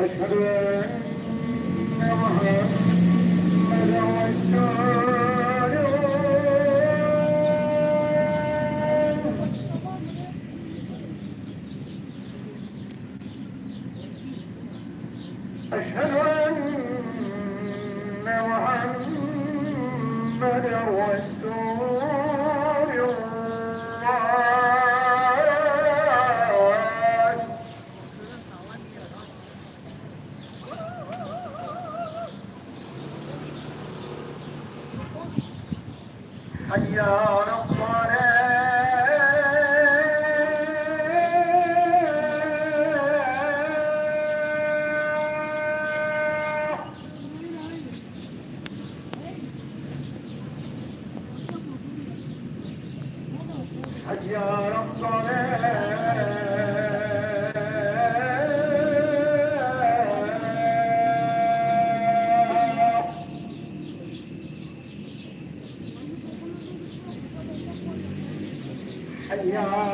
أشهد أن أشهد أن محمدا رسول حي على الصلاة Yeah,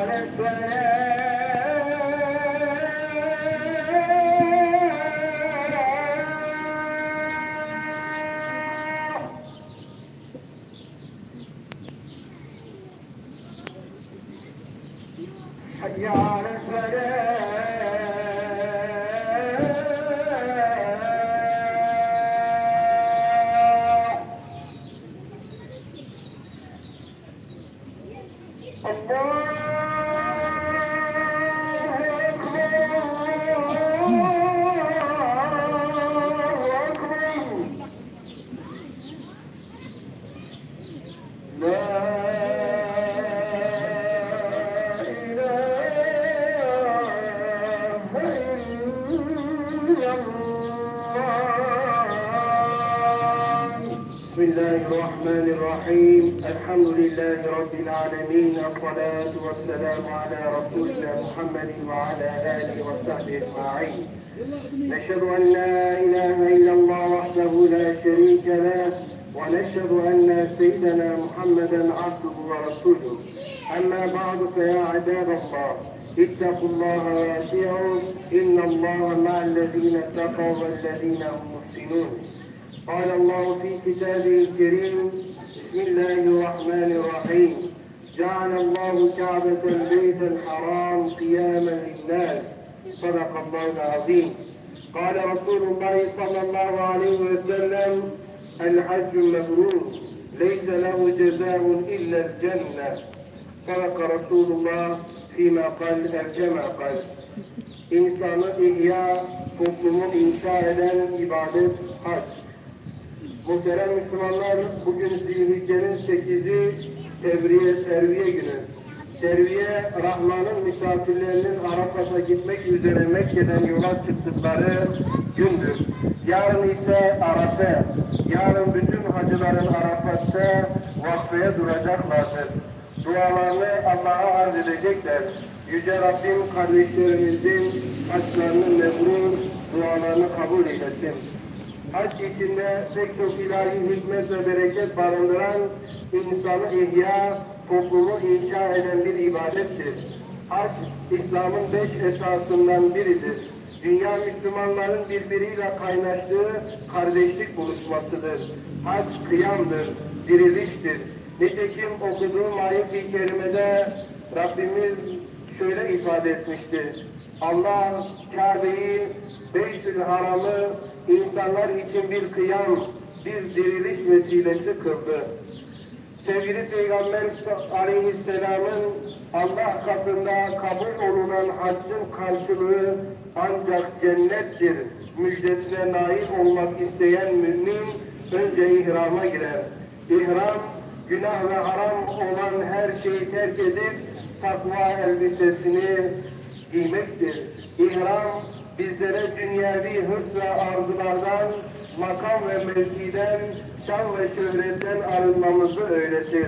that's الرحيم. الحمد لله رب العالمين الصلاة والسلام على رسولنا محمد وعلى آله وصحبه أجمعين. نشهد أن لا إله إلا الله وحده لا شريك له ونشهد أن سيدنا محمدا عبده ورسوله. أما بعد فيا عباد الله اتقوا الله واتقوا إن الله مع الذين اتقوا والذين هم محسنون. قال الله في كتابه الكريم بسم الله الرحمن الرحيم. جعل الله كعبة البيت الحرام قياما للناس. صدق الله العظيم. قال رسول الله صلى الله عليه وسلم الحج مبرور ليس له جزاء إلا الجنة. صدق رسول الله فيما قال الجمع قال. insanı ihya, toplumu inşa eden ibadet hac. Muhterem Müslümanlar, bugün Zilhicce'nin 8'i Tevriye, Terviye günü. Terviye, Rahman'ın misafirlerinin Arafat'a gitmek üzere Mekke'den yola çıktıkları gündür. Yarın ise Arafa. Yarın bütün hacıların Arafat'ta vakfeye duracaklardır. Dualarını Allah'a arz edecekler. Yüce Rabbim kardeşlerimizin haçlarını mebrur, dualarını kabul eylesin. Hac içinde pek çok ilahi hikmet ve bereket barındıran insanı ihya, toplumu inşa eden bir ibadettir. Hac, İslam'ın beş esasından biridir. Dünya Müslümanların birbiriyle kaynaştığı kardeşlik buluşmasıdır. Hac kıyamdır, diriliştir. Nitekim okuduğum ayet-i kerimede Rabbimiz şöyle ifade etmiştir. Allah Kabe'yi, Beytül Haram'ı insanlar için bir kıyam, bir diriliş vesilesi kıldı. Sevgili Peygamber Aleyhisselam'ın Allah katında kabul olunan haccın karşılığı ancak cennettir. Müjdesine nail olmak isteyen mümin önce ihrama girer. İhram, günah ve haram olan her şeyi terk edip takva elbisesini giymektir. İhram bizlere dünyevi hırs ve arzulardan, makam ve mevkiden, şan ve şöhretten arınmamızı öğretir.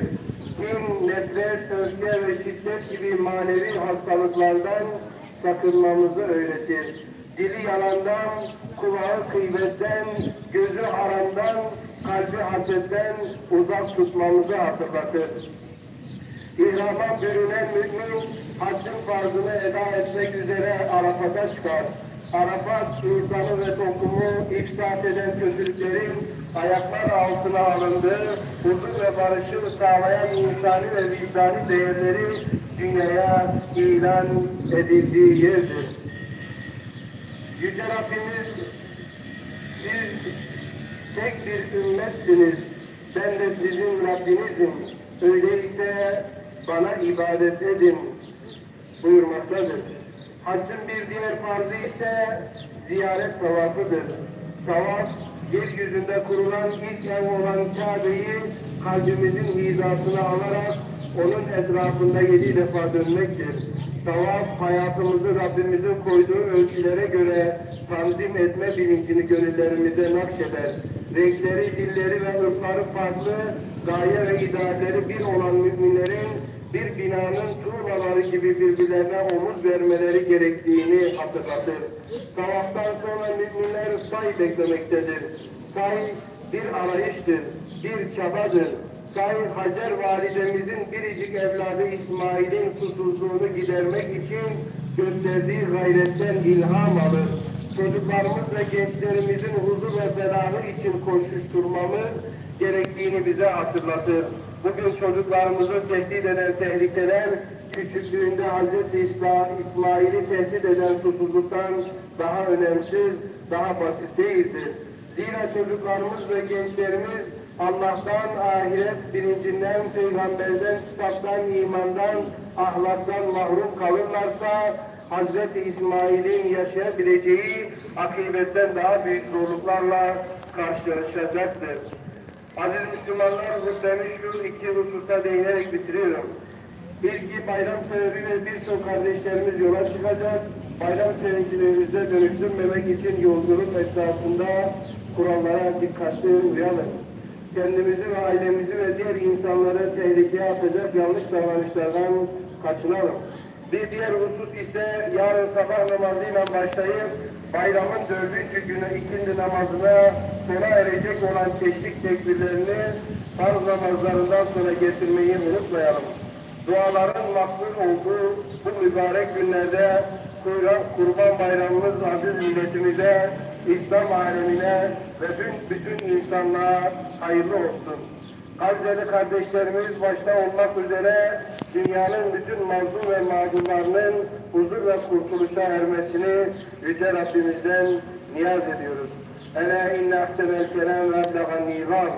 Kim, nefret, öfke ve şiddet gibi manevi hastalıklardan sakınmamızı öğretir. Dili yalandan, kulağı gıybetten, gözü haramdan, kalbi hasetten uzak tutmamızı hatırlatır. İhrama bürünen mümin haccın farzını eda etmek üzere Arafat'a çıkar. Arafat insanı ve toplumu ifsad eden kötülüklerin ayaklar altına alındığı, huzur ve barışı sağlayan insani ve vicdani değerleri dünyaya ilan edildiği yerdir. Yüce Rabbimiz siz tek bir ümmetsiniz. Ben de sizin Rabbinizim. Öyleyse bana ibadet edin buyurmaktadır. Haccın bir diğer farzı ise ziyaret tavafıdır. Tavaf, yeryüzünde kurulan ilk ev olan Kabe'yi kalbimizin hizasına alarak onun etrafında yedi defa dönmektir. Tavaf hayatımızı Rabbimizin koyduğu ölçülere göre tanzim etme bilincini gönüllerimize nakşeder. Renkleri, dilleri ve ırkları farklı, gaye ve idealleri bir olan müminlerin bir binanın tuğlaları gibi birbirlerine omuz vermeleri gerektiğini hatırlatır. Tavaftan sonra müminler say beklemektedir. Say bir arayıştır, bir çabadır. Say Hacer validemizin biricik evladı İsmail'in susuzluğunu gidermek için gösterdiği gayretten ilham alır. Çocuklarımız ve gençlerimizin huzur ve ferahı için koşuşturmamız gerektiğini bize hatırlatır. Bugün çocuklarımızı tehdit eden tehlikeler küçüklüğünde Hz. İslam, İsmail'i tehdit eden susuzluktan daha önemsiz, daha basit değildir. Zira çocuklarımız ve gençlerimiz Allah'tan, ahiret bilincinden, peygamberden, kitaptan, imandan, ahlaktan mahrum kalırlarsa Hazreti İsmail'in yaşayabileceği akibetten daha büyük zorluklarla karşılaşacaktır. Aziz Müslümanlar hutbemi şu iki hususa değinerek bitiriyorum. İlki bayram sebebiyle birçok kardeşlerimiz yola çıkacak. Bayram sevinçlerimize dönüştürmemek için yolculuk esnasında kurallara dikkatli uyalım. Kendimizi ve ailemizi ve diğer insanları tehlikeye atacak yanlış davranışlardan kaçınalım. Bir diğer husus ise yarın sabah namazıyla başlayıp bayramın dördüncü günü ikindi namazına sona erecek olan teşrik tekbirlerini farz namazlarından sonra getirmeyi unutmayalım. Duaların makbul olduğu bu mübarek günlerde Kurban Bayramımız aziz milletimize, İslam alemine ve bütün insanlığa hayırlı olsun. Gazze'li kardeşlerimiz başta olmak üzere dünyanın bütün mazlum ve mağdurlarının huzur ve kurtuluşa ermesini Yüce Rabbimizden niyaz ediyoruz. Ela inne ahsenel kelam ve eblegan nizam.